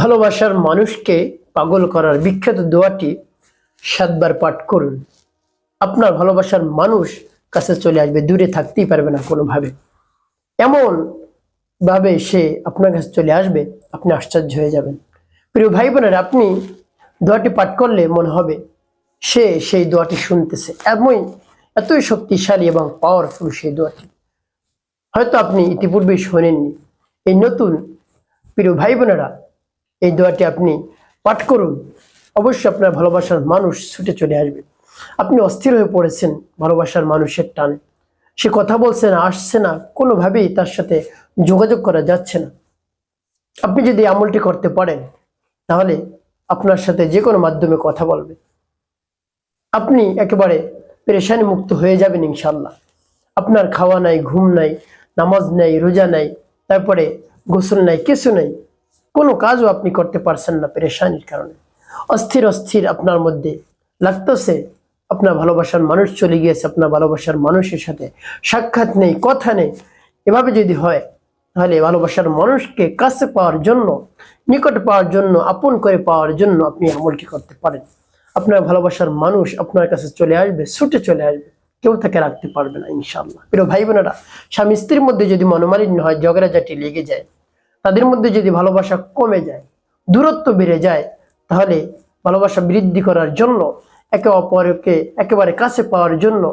ভালোবাসার মানুষকে পাগল করার বিখ্যাত দোয়াটি সাতবার পাঠ করুন। আপনার ভালোবাসার মানুষ কাছে চলে আসবে, দূরে থাকতেই পারবে না কোনোভাবে। এমন ভাবে সে আপনার কাছে চলে আসবে, আপনি আশ্চর্য হয়ে যাবেন। প্রিয় ভাই বোনের আপনি দোয়াটি পাঠ করলে মনে হবে সে সেই দোয়াটি শুনতেছে। এমনই এতই শক্তিশালী এবং পাওয়ারফুল সেই দোয়াটি। হয়তো আপনি ইতিপূর্বেই শোনেননি। এই নতুন প্রিয় ভাই বোনেরা এই দোয়াটি আপনি পাঠ করুন। অবশ্যই আপনার ভালোবাসার মানুষ ছুটে চলে আসবে। আপনি অস্থির হয়ে পড়েছেন ভালোবাসার মানুষের টানে। সে কথা বলছে না, আসছে না, কোনোভাবেই তার সাথে যোগাযোগ করা যাচ্ছে না। আপনি যদি আমলটি করতে পারেন, তাহলে আপনার সাথে যে কোনো মাধ্যমে কথা বলবে। আপনি একেবারে পেরেশানি মুক্ত হয়ে যাবেন ইনশাল্লাহ আপনার খাওয়া নাই, ঘুম নাই, নামাজ নাই, রোজা নাই, তারপরে গোসল নাই, কিছু নাই। কোনো কাজও আপনি করতে পারছেন না পেরেশানির কারণে। অস্থির অস্থির আপনার মধ্যে লাগতেছে, আপনার ভালোবাসার মানুষ চলে গিয়েছে, আপনার ভালোবাসার মানুষের সাথে সাক্ষাৎ নেই, কথা নেই। এভাবে যদি হয়, তাহলে ভালোবাসার মানুষকে কাছে পাওয়ার জন্য, নিকট পাওয়ার জন্য, আপন করে পাওয়ার জন্য আপনি আমলটি করতে পারেন। আপনার ভালোবাসার মানুষ আপনার কাছে চলে আসবে, ছুটে চলে আসবে। কেউ তাকে রাখতে পারবে না ইনশাল্লাহ প্রিয় ভাই বোনেরা, স্বামী স্ত্রীর মধ্যে যদি মনোমালিন্য হয়, ঝগড়াঝাটি লেগে যায় তাদের মধ্যে যদি ভালোবাসা কমে যায়, দূরত্ব বেড়ে যায়, তাহলে ভালোবাসা বৃদ্ধি করার জন্য একে অপরকে একেবারে কাছে পাওয়ার জন্য,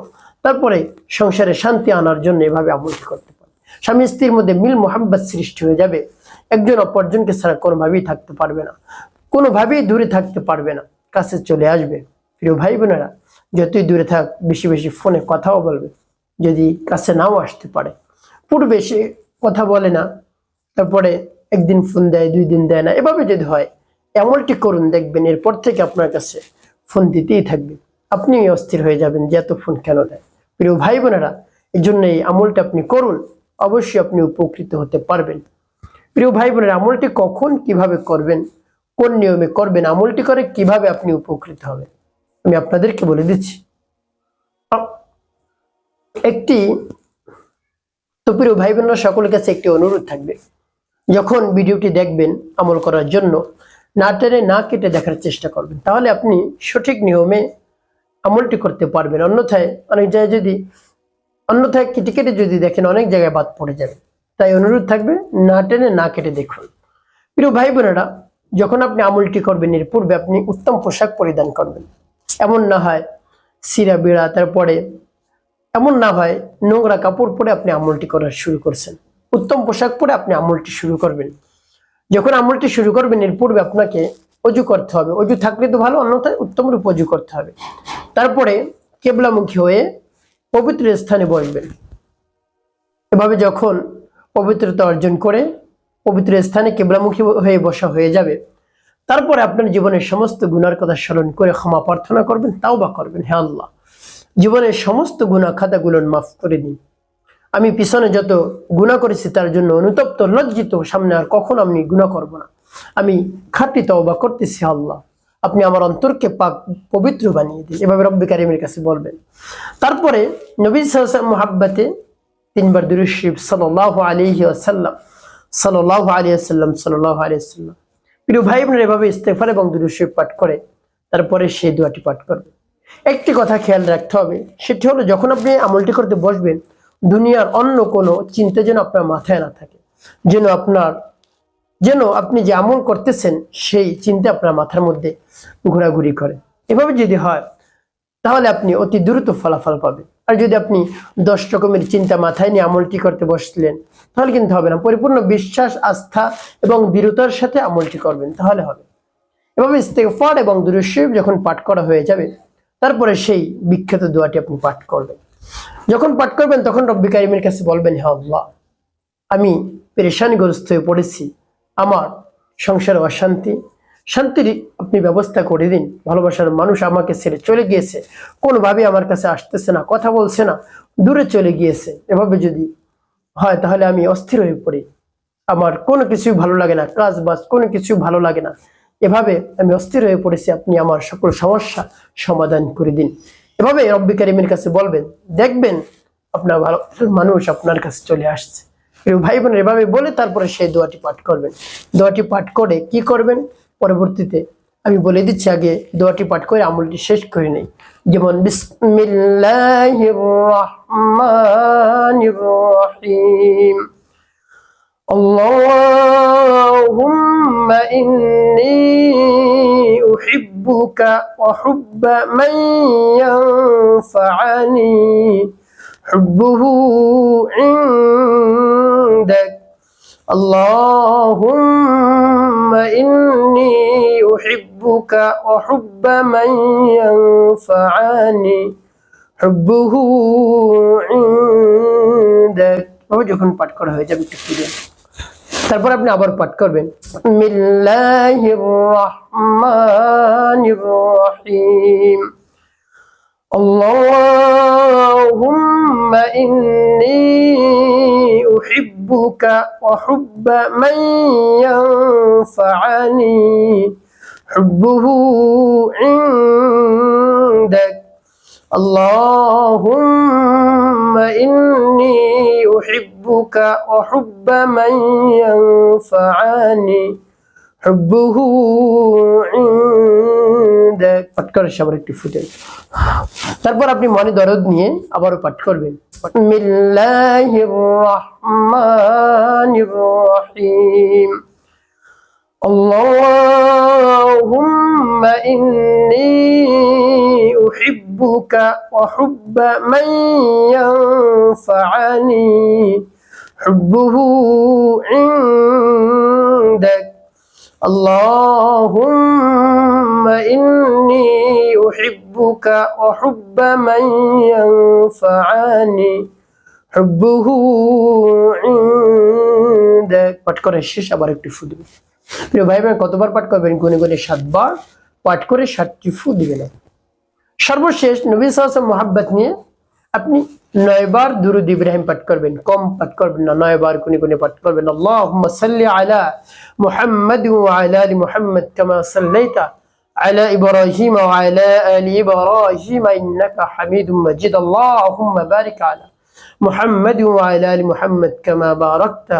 তারপরে সংসারে শান্তি আনার জন্য এভাবে আমলটি করতে পারে। স্বামী স্ত্রীর মধ্যে মিল মোহাম্মত সৃষ্টি হয়ে যাবে। একজন অপরজনকে ছাড়া কোনোভাবেই থাকতে পারবে না। কোনোভাবেই দূরে থাকতে পারবে না। কাছে চলে আসবে। প্রিয় ভাই বোনেরা, যতই দূরে থাক, বেশি বেশি ফোনে কথাও বলবে। যদি কাছে নাও আসতে পারে। পূর্বে সে কথা বলে না তারপরে একদিন ফোন দেয়, দুই দিন দেয় না, এভাবে যদি হয়, এমনটি করুন, দেখবেন এরপর থেকে আপনার কাছে ফোন দিতেই থাকবে। আপনি অস্থির হয়ে যাবেন যে এত ফোন কেন দেয়। প্রিয় ভাই বোনেরা, এই জন্য এই আমলটা আপনি করুন, অবশ্যই আপনি উপকৃত হতে পারবেন। প্রিয় ভাই বোনেরা, আমলটি কখন কীভাবে করবেন, কোন নিয়মে করবেন, আমলটি করে কীভাবে আপনি উপকৃত হবেন, আমি আপনাদেরকে বলে দিচ্ছি। একটি, তো প্রিয় ভাই বোনরা, সকলের কাছে একটি অনুরোধ থাকবে। যখন ভিডিওটি দেখবেন আমল করার জন্য, না টেনে, না কেটে দেখার চেষ্টা করবেন। তাহলে আপনি সঠিক নিয়মে আমলটি করতে পারবেন। অন্যথায় অনেক জায়গায় যদি, অন্যথায় কেটে কেটে যদি দেখেন, অনেক জায়গায় বাদ পড়ে যাবে। তাই অনুরোধ থাকবে, না টেনে, না কেটে দেখুন। প্রিয় ভাই বোনেরা, যখন আপনি আমলটি করবেন, এর পূর্বে আপনি উত্তম পোশাক পরিধান করবেন। এমন না হয় সিরা বিড়া, তারপরে এমন না হয় নোংরা কাপড় পরে আপনি আমলটি করা শুরু করছেন। উত্তম পোশাক পরে আপনি আমলটি শুরু করবেন। যখন আমলটি শুরু করবেন, এর পূর্বে আপনাকে অজু করতে হবে। অজু থাকলে তো ভালো অন্যথায় উত্তম রূপ অজু করতে হবে। তারপরে কেবলামুখী হয়ে পবিত্র স্থানে বসবেন। এভাবে যখন পবিত্রতা অর্জন করে পবিত্র স্থানে কেবলামুখী হয়ে বসা হয়ে যাবে, তারপরে আপনার জীবনের সমস্ত গুনার কথা স্মরণ করে ক্ষমা প্রার্থনা করবেন তাও বা করবেন হ্যাঁ আল্লাহ। জীবনের সমস্ত গুণা খাতাগুলো মাফ করে দিন। আমি পিছনে যত গুণা করেছি তার জন্য অনুতপ্ত, লজ্জিত, সামনে আর কখন আমি গুণা করব না। আমি খাটি তওবা করতেছি আল্লাহ। আপনি আমার অন্তরকে পাক পবিত্র বানিয়ে দিন। এভাবে রব্বি কারিমের কাছে বলবেন। তারপরে নবী সাল্লাম মোহাব্বাতে তিনবার দুরুশিব সাল্লাহ আলিহি আসাল্লাম সাল্লাহ আলী আসাল্লাম সাল্লাহ আলী আসাল্লাম প্রিয় ভাই বোনের, এভাবে ইস্তেফার এবং দুরুশিব পাঠ করে, তারপরে সেই দোয়াটি পাঠ করবে। একটি কথা খেয়াল রাখতে হবে, সেটি হলো যখন আপনি আমলটি করতে বসবেন দুনিয়ার অন্য কোনো চিন্তা যেন আপনার মাথায় না থাকে। যেন আপনার, যেন আপনি যে আমল করতেছেন, সেই চিন্তা আপনার মাথার মধ্যে ঘোরাঘুরি করে। এভাবে যদি হয়, তাহলে আপনি অতি দ্রুত ফলাফল পাবেন। আর যদি আপনি দশ রকমের চিন্তা মাথায় নিয়ে আমলটি করতে বসলেন, তাহলে কিন্তু হবে না। পরিপূর্ণ বিশ্বাস, আস্থা এবং দৃঢ়তার সাথে আমলটি করবেন, তাহলে হবে। এভাবে ইস্তেফার এবং দুরুশিব যখন পাঠ করা হয়ে যাবে, তারপরে সেই বিখ্যাত দোয়াটি আপনি পাঠ করবেন। যখন পাঠ করবেন, তখন রব্বি কারিমের কাছে বলবেন, হে আল্লাহ, আমি পেরেশানিগ্রস্ত হয়ে পড়েছি। আমার সংসারে অশান্তি। শান্তির আপনি ব্যবস্থা করে দিন। ভালোবাসার মানুষ আমাকে ছেড়ে চলে গিয়েছে। কোনোভাবে আমার কাছে আসতেছে না, কথা বলছে না, দূরে চলে গিয়েছে। এভাবে যদি হয়, তাহলে আমি অস্থির হয়ে পড়ি। আমার কোনো কিছুই ভালো লাগে না কাজ বাজ কোনো কিছু ভালো লাগে না। এভাবে আমি অস্থির হয়ে পড়েছি, আপনি আমার সকল সমস্যা সমাধান করে দিন। এভাবে রব্বি কারিমের কাছে বলবেন দেখবেন আপনার ভালো মানুষ আপনার কাছে চলে আসছে প্রিয় ভাই বোনের এভাবে বলে তারপরে সেই দোয়াটি পাঠ করবেন দোয়াটি পাঠ করে কি করবেন পরবর্তীতে আমি বলে দিচ্ছি আগে দোয়াটি পাঠ করে আমলটি শেষ করে নেই যেমন বিসমিল্লাহির রহমানির রহিম اللهم إني أحبك وحب من ينفعني حبه عندك اللهم إني أحبك وحب من ينفعني حبه عندك ও যখন পাঠ করা হয়ে যাবে একটু ফিরে তারপর আপনি আবার পাঠ করবেন বিসমিল্লাহির রহমানির রহিম اللهم إني أحبك وحب من ينفعني حبه عندك اللهم إني أحبك وحب من ينفعني حبه عندك পাঠ করে সবার একটি ফুটে তারপর আপনি মনে দরদ নিয়ে আবারও পাঠ করবেন বিসমিল্লাহির রহমানির রহিম اللهم إني أحبك وحب من ينفعني حبه عندك اللهم إني أحبك وحب من ينفعني حبه عندك পাঠ করে শেষ আবার একটু ফু দিবেন প্রিয় ভাই বোন কতবার পাঠ করবেন গুনে গুনে সাতবার পাঠ করে সাতটি ফু দিবেন সর্বশেষ নবী সালাম মোহাব্বত নিয়ে আপনি নয়বার দুরুদ ইব্রাহিম পাঠ করবেন কম পাঠ করবেন না নয়বার কোনে কোনে পাঠ করবেন আল্লাহুম্মা সাল্লি আলা মুহাম্মাদ ওয়া আলা আলি মুহাম্মাদ কামা সাল্লাইতা আলা ইব্রাহিম ওয়া আলা আলি ইব্রাহিম ইন্নাকা হামিদুম মাজিদ আল্লাহুম্মা বারিক আলা মুহাম্মাদ ওয়া আলা আলি মুহাম্মাদ কামা বারাকতা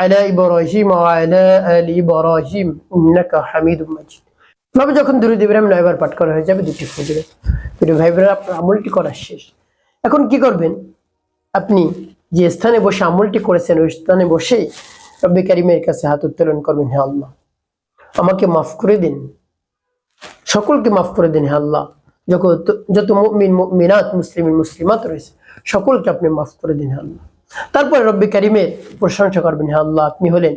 আলা ইব্রাহিম আলা আলি ইব্রাহিম ইন্নাকা হামিদুম মাজিদ। তবে যখন দুরুদ আমি নয়বার পাঠ করা হয়ে যাবে, দুটি ফজরে দুটি ভাই বোনের আপনার আমলটি করা শেষ। এখন কি করবেন? আপনি যে স্থানে বসে আমলটি করেছেন, ওই স্থানে বসে রব্বি কারিমের কাছে হাত উত্তোলন করবেন, হে আল্লাহ। আমাকে মাফ করে দিন। সকলকে মাফ করে দিন, হে আল্লাহ। যত যত মিনাত মুসলিম, মুসলিমাত রয়েছে, সকলকে আপনি মাফ করে দিন, হে আল্লাহ। তারপরে রব্বি কারিমের প্রশংসা করবেন, হে আল্লাহ, আপনি হলেন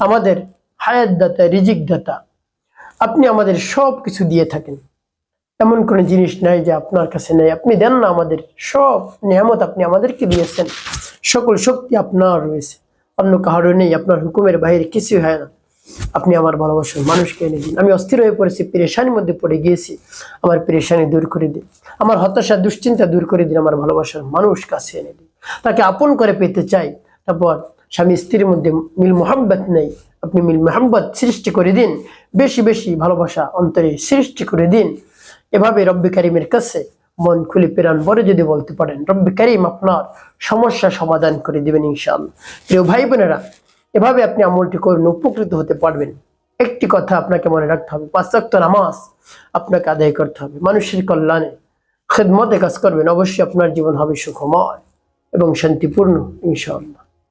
আমাদের হায়াত দাতা রিজিক দাতা আপনি আমাদের সব কিছু দিয়ে থাকেন। এমন কোনো জিনিস নাই যে আপনার কাছে নেই। আপনি দেন না আমাদের সব নিয়ামত আপনি আমাদেরকে দিয়েছেন। সকল শক্তি আপনার রয়েছে। অন্য কারও নেই। আপনার হুকুমের বাইরে কিছুই হয় না। আপনি আমার ভালোবাসার মানুষকে এনে দিন। আমি অস্থির হয়ে পড়েছি, পেরেশানির মধ্যে পড়ে গিয়েছি। আমার পেরেশানি দূর করে দিন। আমার হতাশা, দুশ্চিন্তা দূর করে দিন। আমার ভালোবাসার মানুষ কাছে এনে দিন। তাকে আপন করে পেতে চাই। তারপর স্বামী স্ত্রীর মধ্যে মিল মোহাম্মত নেই। আপনি মিল মোহাম্মত সৃষ্টি করে দিন। বেশি বেশি ভালোবাসা অন্তরে সৃষ্টি করে দিন। এভাবে রব্বি কারিমের কাছে মন খুলে প্রাণ বলে যদি বলতে পারেন, রব্বি কারিম আপনার সমস্যা সমাধান করে দিবেন ইনশাআল্লাহ। প্রিয় ভাই বোনেরা, এভাবে আপনি আমলটি করুন, উপকৃত হতে পারবেন। একটি কথা আপনাকে মনে রাখতে হবে ওয়াক্ত নামাজ আপনাকে আদায় করতে হবে। মানুষের কল্যাণে খেদমতে কাজ করবেন, অবশ্যই আপনার জীবন হবে সুখময়। এবং শান্তিপূর্ণ ইনশাআল্লাহ।